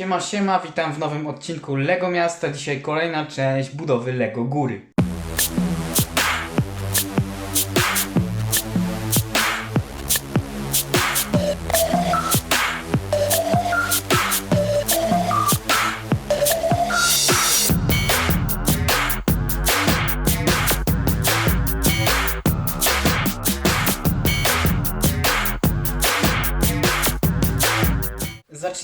Siema, siema, witam w nowym odcinku Lego Miasta. Dzisiaj kolejna część budowy Lego Góry.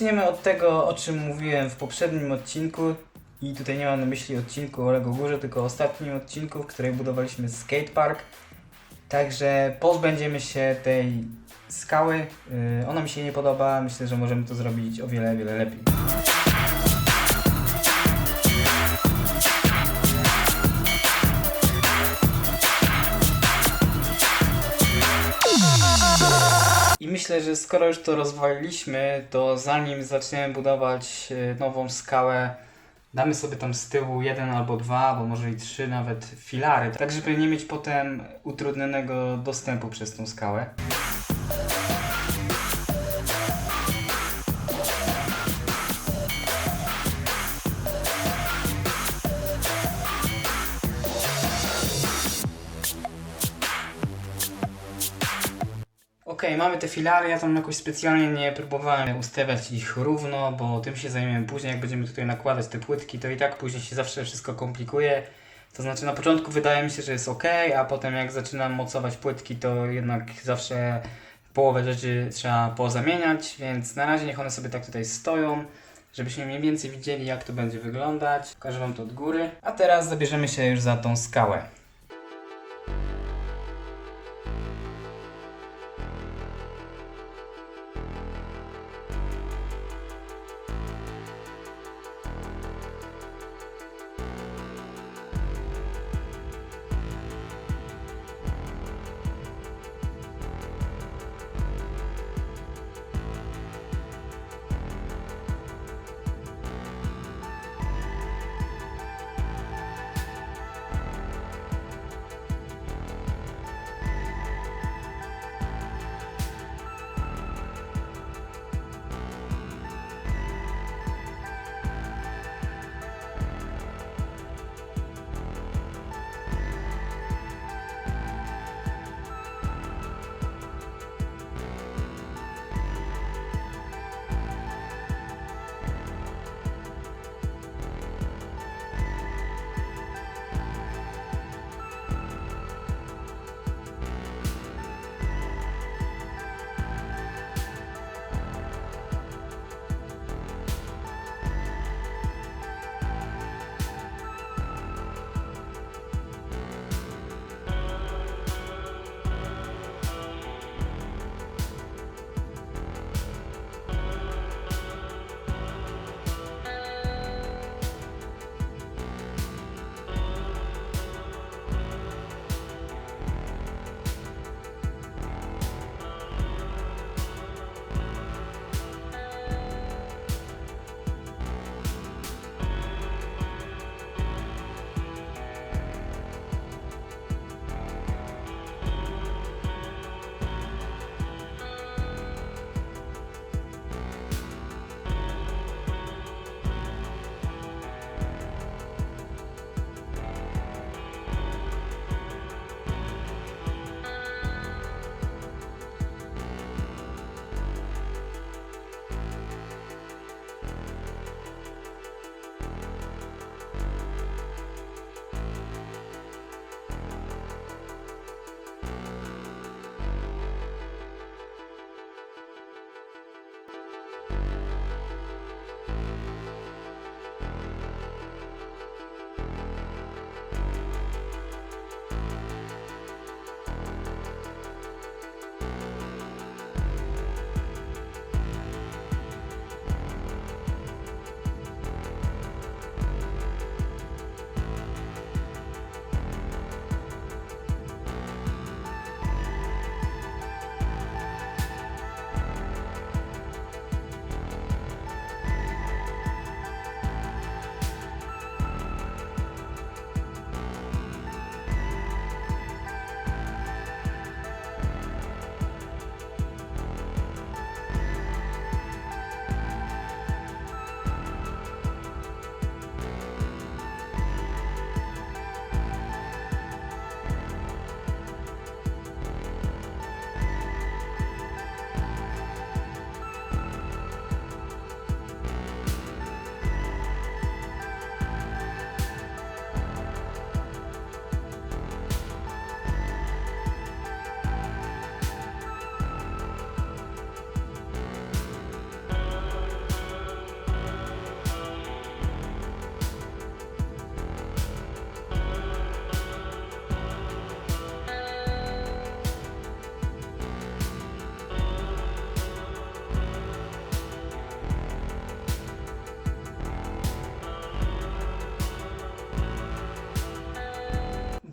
Zaczniemy od tego, o czym mówiłem w poprzednim odcinku. I tutaj nie mam na myśli odcinku o Lego Górze, tylko ostatnim odcinku, w którym budowaliśmy skatepark. Także pozbędziemy się tej skały. Yy, ona mi się nie podoba. Myślę, że możemy to zrobić o wiele, wiele lepiej. Myślę, że skoro już to rozwaliliśmy, to zanim zaczniemy budować e, nową skałę, damy sobie tam z tyłu jeden albo dwa, bo może i trzy nawet filary, tak żeby nie mieć potem utrudnionego dostępu przez tą skałę. Okej, mamy te filary, ja tam jakoś specjalnie nie próbowałem ustawiać ich równo, bo tym się zajmiemy później, jak będziemy tutaj nakładać te płytki, to i tak później się zawsze wszystko komplikuje. To znaczy na początku wydaje mi się, że jest ok, a potem jak zaczynam mocować płytki, to jednak zawsze połowę rzeczy trzeba pozamieniać, więc na razie niech one sobie tak tutaj stoją, żebyśmy mniej więcej widzieli jak to będzie wyglądać. Pokażę Wam to od góry. A teraz zabierzemy się już za tą skałę.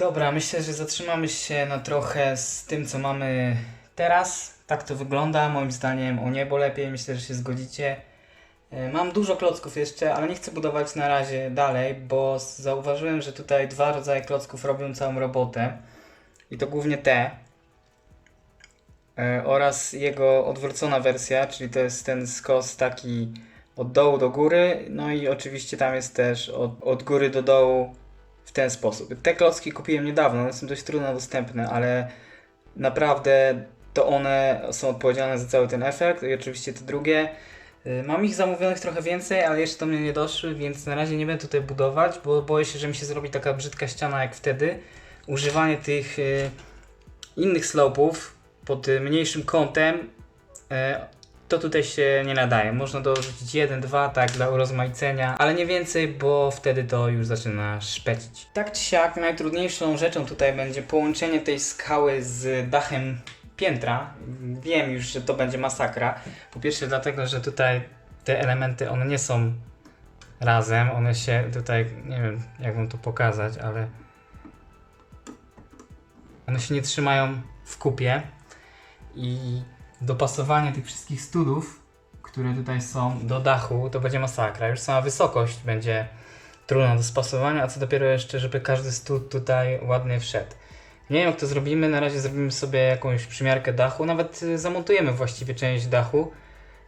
Dobra, myślę, że zatrzymamy się na trochę z tym, co mamy teraz. Tak to wygląda, moim zdaniem o niebo lepiej, myślę, że się zgodzicie. E, Mam dużo klocków jeszcze, ale nie chcę budować na razie dalej, bo zauważyłem, że tutaj dwa rodzaje klocków robią całą robotę. I to głównie te. E, Oraz jego odwrócona wersja, czyli to jest ten skos taki od dołu do góry. No i oczywiście tam jest też od, od góry do dołu w ten sposób. Te klocki kupiłem niedawno, one są dość trudno dostępne, ale naprawdę to one są odpowiedzialne za cały ten efekt i oczywiście te drugie. Y, Mam ich zamówionych trochę więcej, ale jeszcze do mnie nie doszły, więc na razie nie będę tutaj budować, bo boję się, że mi się zrobi taka brzydka ściana jak wtedy. Używanie tych y, innych slopów pod y, mniejszym kątem to tutaj się nie nadaje. Można dorzucić jeden, dwa, tak dla urozmaicenia, ale nie więcej, bo wtedy to już zaczyna szpecić. Tak czy siak, najtrudniejszą rzeczą tutaj będzie połączenie tej skały z dachem piętra. Wiem już, że to będzie masakra. Po pierwsze dlatego, że tutaj te elementy, one nie są razem, one się tutaj, nie wiem jak wam to pokazać, ale one się nie trzymają w kupie i dopasowanie tych wszystkich studów, które tutaj są do dachu, to będzie masakra. Już sama wysokość będzie trudna do spasowania, a co dopiero jeszcze, żeby każdy stód tutaj ładnie wszedł. Nie wiem jak to zrobimy, na razie zrobimy sobie jakąś przymiarkę dachu, nawet y, zamontujemy właściwie część dachu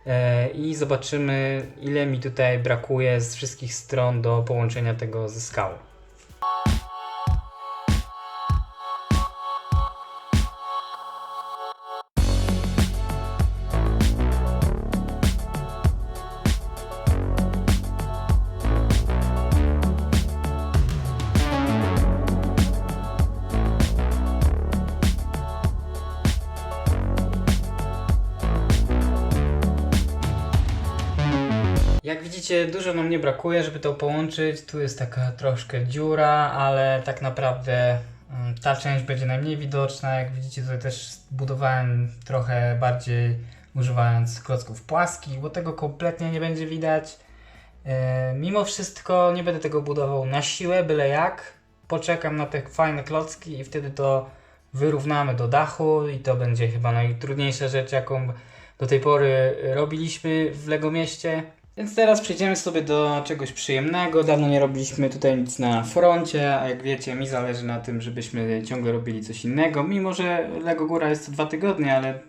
e, i zobaczymy ile mi tutaj brakuje z wszystkich stron do połączenia tego ze skały. Widzicie, dużo nam nie brakuje, żeby to połączyć. Tu jest taka troszkę dziura, ale tak naprawdę mm, ta część będzie najmniej widoczna. Jak widzicie, tutaj też budowałem trochę bardziej używając klocków płaskich, bo tego kompletnie nie będzie widać. E, mimo wszystko nie będę tego budował na siłę, byle jak. Poczekam na te fajne klocki i wtedy to wyrównamy do dachu i to będzie chyba najtrudniejsza rzecz, jaką do tej pory robiliśmy w Lego Mieście. Więc teraz przejdziemy sobie do czegoś przyjemnego. Dawno nie robiliśmy tutaj nic na froncie, a jak wiecie, mi zależy na tym, żebyśmy ciągle robili coś innego. Mimo, że Lego Góra jest co dwa tygodnie, ale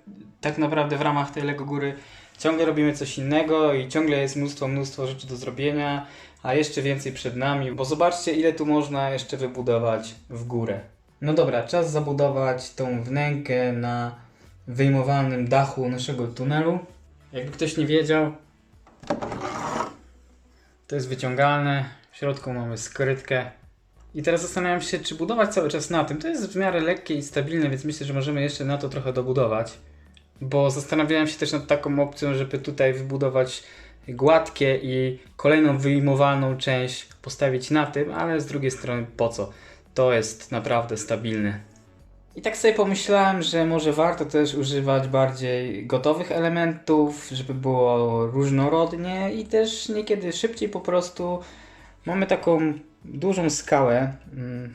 tak naprawdę w ramach tej Lego Góry ciągle robimy coś innego i ciągle jest mnóstwo, mnóstwo rzeczy do zrobienia, a jeszcze więcej przed nami, bo zobaczcie, ile tu można jeszcze wybudować w górę. No dobra, czas zabudować tą wnękę na wyjmowanym dachu naszego tunelu. Jakby ktoś nie wiedział, to jest wyciągalne. W środku mamy skrytkę. I teraz zastanawiam się, czy budować cały czas na tym. To jest w miarę lekkie i stabilne, więc myślę, że możemy jeszcze na to trochę dobudować. Bo zastanawiałem się też nad taką opcją, żeby tutaj wybudować gładkie i kolejną wyjmowalną część postawić na tym, ale z drugiej strony po co? To jest naprawdę stabilne. I tak sobie pomyślałem, że może warto też używać bardziej gotowych elementów, żeby było różnorodnie i też niekiedy szybciej po prostu. Mamy taką dużą skałę. Mm,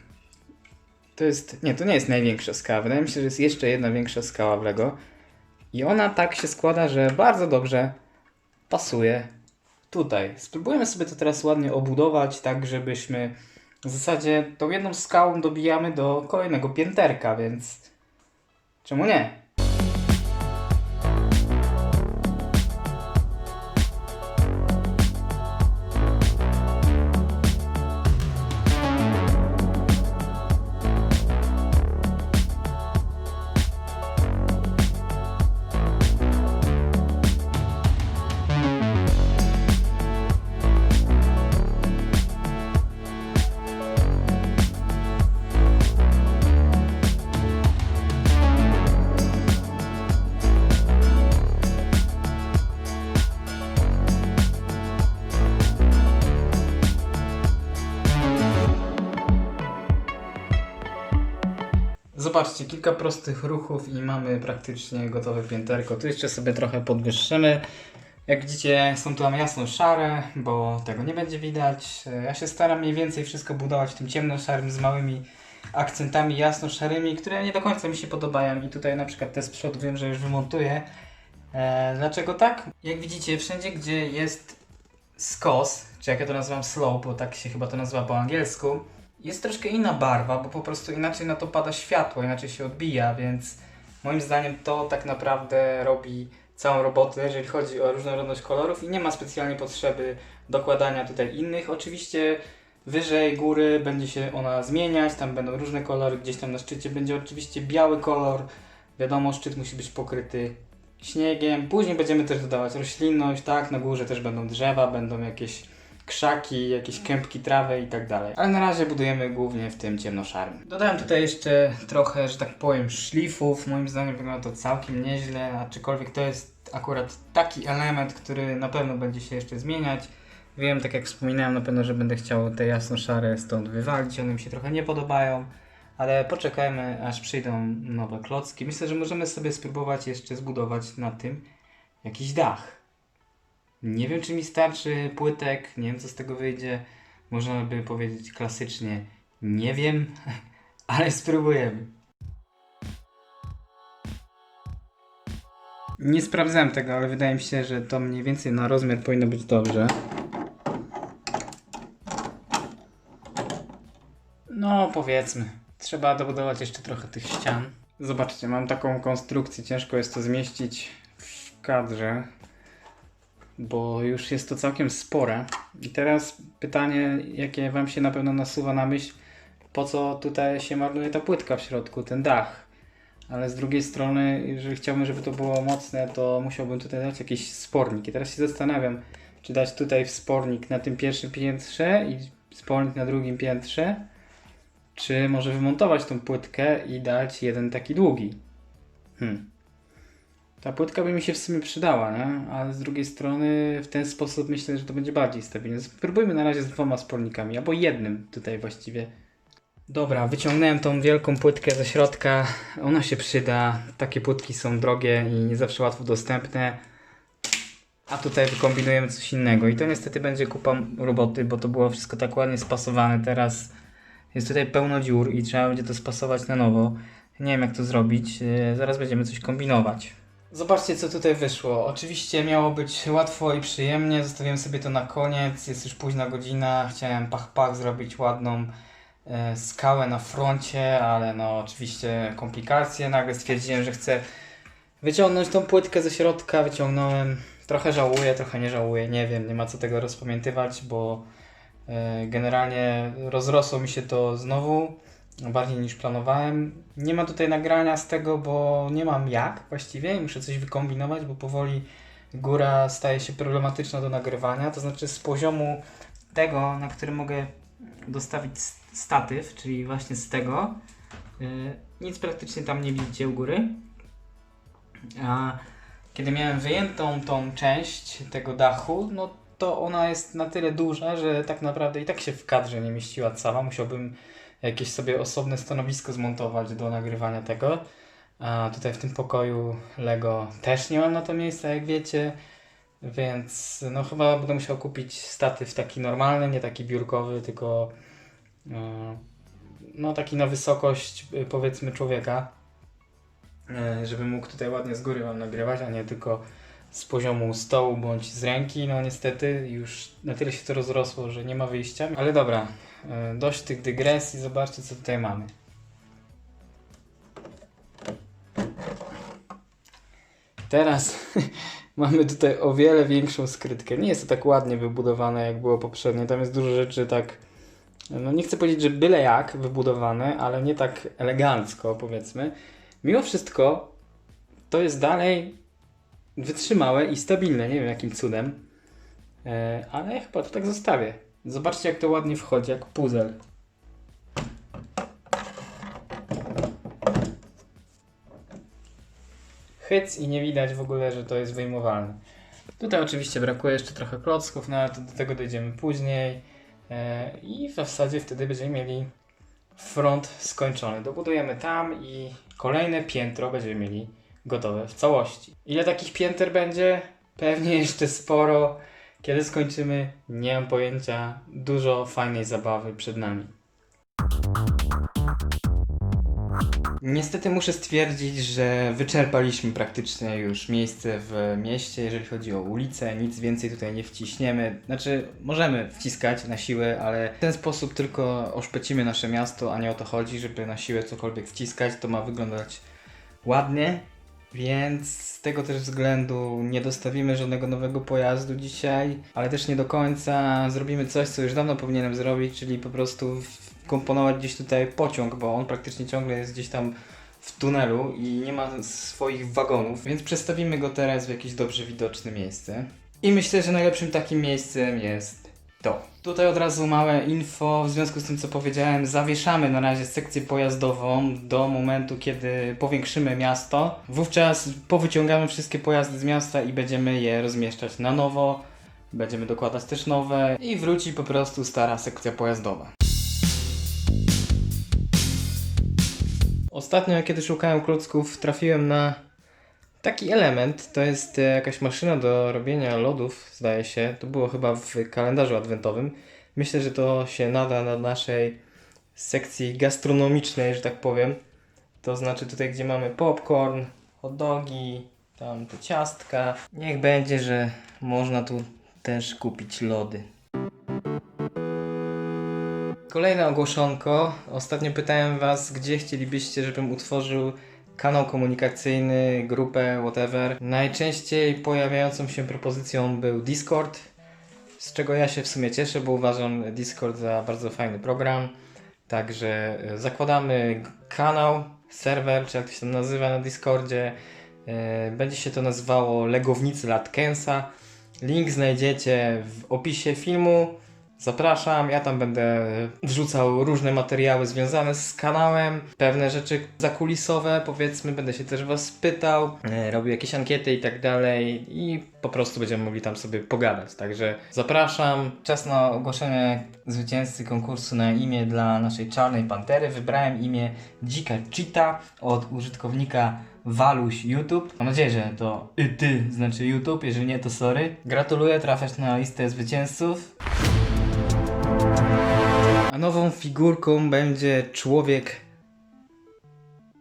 To jest, nie, to nie jest największa skała. Wydaje mi się, że jest jeszcze jedna większa skała w Lego. I ona tak się składa, że bardzo dobrze pasuje tutaj. Spróbujemy sobie to teraz ładnie obudować, tak żebyśmy w zasadzie tą jedną skałą dobijamy do kolejnego pięterka, więc czemu nie? Zobaczcie, kilka prostych ruchów i mamy praktycznie gotowe pięterko. Tu jeszcze sobie trochę podwyższymy. Jak widzicie, są tu jasno szare, bo tego nie będzie widać. Ja się staram mniej więcej wszystko budować tym ciemno-szarym z małymi akcentami jasno-szarymi, które nie do końca mi się podobają i tutaj na przykład te z przodu wiem, że już wymontuję. E, dlaczego tak? Jak widzicie, wszędzie gdzie jest skos, czy jak ja to nazywam slope, bo tak się chyba to nazywa po angielsku, jest troszkę inna barwa, bo po prostu inaczej na to pada światło, inaczej się odbija, więc moim zdaniem to tak naprawdę robi całą robotę, jeżeli chodzi o różnorodność kolorów i nie ma specjalnie potrzeby dokładania tutaj innych. Oczywiście wyżej góry będzie się ona zmieniać, tam będą różne kolory, gdzieś tam na szczycie będzie oczywiście biały kolor. Wiadomo, szczyt musi być pokryty śniegiem. Później będziemy też dodawać roślinność, tak, na górze też będą drzewa, będą jakieś krzaki, jakieś kępki trawy i tak dalej. Ale na razie budujemy głównie w tym ciemnoszarym. Dodałem tutaj jeszcze trochę, że tak powiem, szlifów. Moim zdaniem wygląda to całkiem nieźle, aczkolwiek to jest akurat taki element, który na pewno będzie się jeszcze zmieniać. Wiem, tak jak wspominałem, na pewno, że będę chciał te jasno-szare stąd wywalić, one mi się trochę nie podobają, ale poczekajmy, aż przyjdą nowe klocki. Myślę, że możemy sobie spróbować jeszcze zbudować na tym jakiś dach. Nie wiem, czy mi starczy płytek, nie wiem, co z tego wyjdzie. Można by powiedzieć klasycznie, nie wiem, ale spróbujemy. Nie sprawdzałem tego, ale wydaje mi się, że to mniej więcej na rozmiar powinno być dobrze. No, powiedzmy. Trzeba dobudować jeszcze trochę tych ścian. Zobaczcie, mam taką konstrukcję, ciężko jest to zmieścić w kadrze, bo już jest to całkiem spore. I teraz pytanie, jakie Wam się na pewno nasuwa na myśl, po co tutaj się marnuje ta płytka w środku, ten dach. Ale z drugiej strony, jeżeli chciałbym, żeby to było mocne, to musiałbym tutaj dać jakiś spornik. I teraz się zastanawiam, czy dać tutaj spornik na tym pierwszym piętrze i spornik na drugim piętrze, czy może wymontować tą płytkę i dać jeden taki długi. Hmm. Ta płytka by mi się w sumie przydała, nie? ale z drugiej strony w ten sposób myślę, że to będzie bardziej stabilne. Spróbujmy na razie z dwoma spornikami, albo jednym tutaj właściwie. Dobra, wyciągnąłem tą wielką płytkę ze środka. Ona się przyda. Takie płytki są drogie i nie zawsze łatwo dostępne. A tutaj wykombinujemy coś innego. I to niestety będzie kupa roboty, bo to było wszystko tak ładnie spasowane. Teraz jest tutaj pełno dziur i trzeba będzie to spasować na nowo. Nie wiem jak to zrobić. Yy, Zaraz będziemy coś kombinować. Zobaczcie co tutaj wyszło. Oczywiście miało być łatwo i przyjemnie. Zostawiłem sobie to na koniec. Jest już późna godzina. Chciałem pach pach zrobić ładną e, skałę na froncie, ale no oczywiście komplikacje. Nagle stwierdziłem, że chcę wyciągnąć tą płytkę ze środka. Wyciągnąłem. Trochę żałuję, trochę nie żałuję. Nie wiem, nie ma co tego rozpamiętywać, bo e, generalnie rozrosło mi się to znowu bardziej niż planowałem. Nie ma tutaj nagrania z tego, bo nie mam jak właściwie i muszę coś wykombinować, bo powoli góra staje się problematyczna do nagrywania. To znaczy z poziomu tego, na którym mogę dostawić statyw, czyli właśnie z tego, yy, nic praktycznie tam nie widzicie u góry. A kiedy miałem wyjętą tą część tego dachu, no to ona jest na tyle duża, że tak naprawdę i tak się w kadrze nie mieściła cała. Musiałbym jakieś sobie osobne stanowisko zmontować do nagrywania tego. A tutaj w tym pokoju Lego też nie mam na to miejsca, jak wiecie. Więc no chyba będę musiał kupić statyw taki normalny, nie taki biurkowy, tylko e, no taki na wysokość y, powiedzmy człowieka. E, Żeby mógł tutaj ładnie z góry wam nagrywać, a nie tylko z poziomu stołu bądź z ręki. No niestety już na tyle się to rozrosło, że nie ma wyjścia. Ale dobra, e, dość tych dygresji, zobaczcie co tutaj mamy. Teraz mamy tutaj o wiele większą skrytkę. Nie jest to tak ładnie wybudowane jak było poprzednie. Tam jest dużo rzeczy tak, no nie chcę powiedzieć, że byle jak wybudowane, ale nie tak elegancko powiedzmy. Mimo wszystko to jest dalej wytrzymałe i stabilne. Nie wiem jakim cudem, e, ale chyba to tak zostawię. Zobaczcie jak to ładnie wchodzi, jak puzzle. Hyc i nie widać w ogóle, że to jest wyjmowalne. Tutaj oczywiście brakuje jeszcze trochę klocków, no ale do tego dojdziemy później. E, I w zasadzie wtedy będziemy mieli front skończony. Dobudujemy tam i kolejne piętro będziemy mieli gotowe w całości. Ile takich pięter będzie? Pewnie jeszcze sporo. Kiedy skończymy? Nie mam pojęcia. Dużo fajnej zabawy przed nami. Niestety muszę stwierdzić, że wyczerpaliśmy praktycznie już miejsce w mieście, jeżeli chodzi o ulicę, nic więcej tutaj nie wciśniemy. Znaczy, możemy wciskać na siłę, ale w ten sposób tylko oszpecimy nasze miasto, a nie o to chodzi, żeby na siłę cokolwiek wciskać. To ma wyglądać ładnie, więc z tego też względu nie dostawimy żadnego nowego pojazdu dzisiaj, ale też nie do końca zrobimy coś, co już dawno powinienem zrobić, czyli po prostu wkomponować gdzieś tutaj pociąg, bo on praktycznie ciągle jest gdzieś tam w tunelu i nie ma swoich wagonów, więc przestawimy go teraz w jakieś dobrze widoczne miejsce. I myślę, że najlepszym takim miejscem jest to. Tutaj od razu małe info, w związku z tym co powiedziałem, zawieszamy na razie sekcję pojazdową do momentu, kiedy powiększymy miasto. Wówczas powyciągamy wszystkie pojazdy z miasta i będziemy je rozmieszczać na nowo. Będziemy dokładać też nowe i wróci po prostu stara sekcja pojazdowa. Ostatnio, kiedy szukałem klocków, trafiłem na taki element. To jest e, jakaś maszyna do robienia lodów, zdaje się. To było chyba w kalendarzu adwentowym. Myślę, że to się nada na naszej sekcji gastronomicznej, że tak powiem. To znaczy tutaj, gdzie mamy popcorn, hot dogi, tam te ciastka. Niech będzie, że można tu też kupić lody. Kolejne ogłoszonko. Ostatnio pytałem Was, gdzie chcielibyście, żebym utworzył kanał komunikacyjny, grupę, whatever. Najczęściej pojawiającą się propozycją był Discord, z czego ja się w sumie cieszę, bo uważam Discord za bardzo fajny program. Także e, zakładamy kanał, serwer, czy jak to się tam nazywa na Discordzie. E, Będzie się to nazywało Legownicy Latkensa. Link znajdziecie w opisie filmu. Zapraszam, ja tam będę wrzucał różne materiały związane z kanałem, pewne rzeczy zakulisowe, powiedzmy, będę się też Was pytał, e, robił jakieś ankiety i tak dalej i po prostu będziemy mogli tam sobie pogadać. Także zapraszam. Czas na ogłoszenie zwycięzcy konkursu na imię dla naszej czarnej pantery. Wybrałem imię Dzika Cheetah od użytkownika Waluś YouTube. Mam nadzieję, że to y, ty znaczy YouTube, jeżeli nie to sorry. Gratuluję, trafiasz na listę zwycięzców. A nową figurką będzie człowiek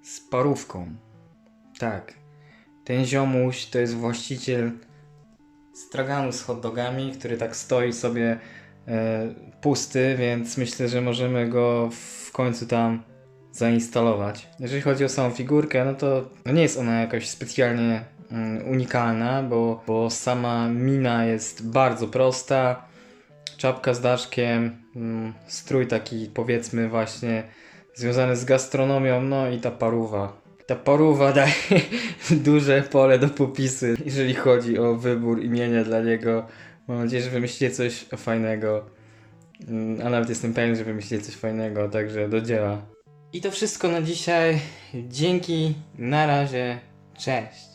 z parówką. Tak. Ten ziomuś to jest właściciel straganu z hot dogami, który tak stoi sobie e, pusty, więc myślę, że możemy go w końcu tam zainstalować. Jeżeli chodzi o samą figurkę, no to no nie jest ona jakaś specjalnie mm, unikalna, bo, bo sama mina jest bardzo prosta czapka z daszkiem, mm, strój taki powiedzmy właśnie związany z gastronomią, no i ta paruwa. Ta paruwa daje duże pole do popisu, jeżeli chodzi o wybór imienia dla niego. Mam nadzieję, że wymyślicie coś fajnego. Mm, A nawet jestem pewien, że wymyślicie coś fajnego, także do dzieła. I to wszystko na dzisiaj. Dzięki, na razie, cześć.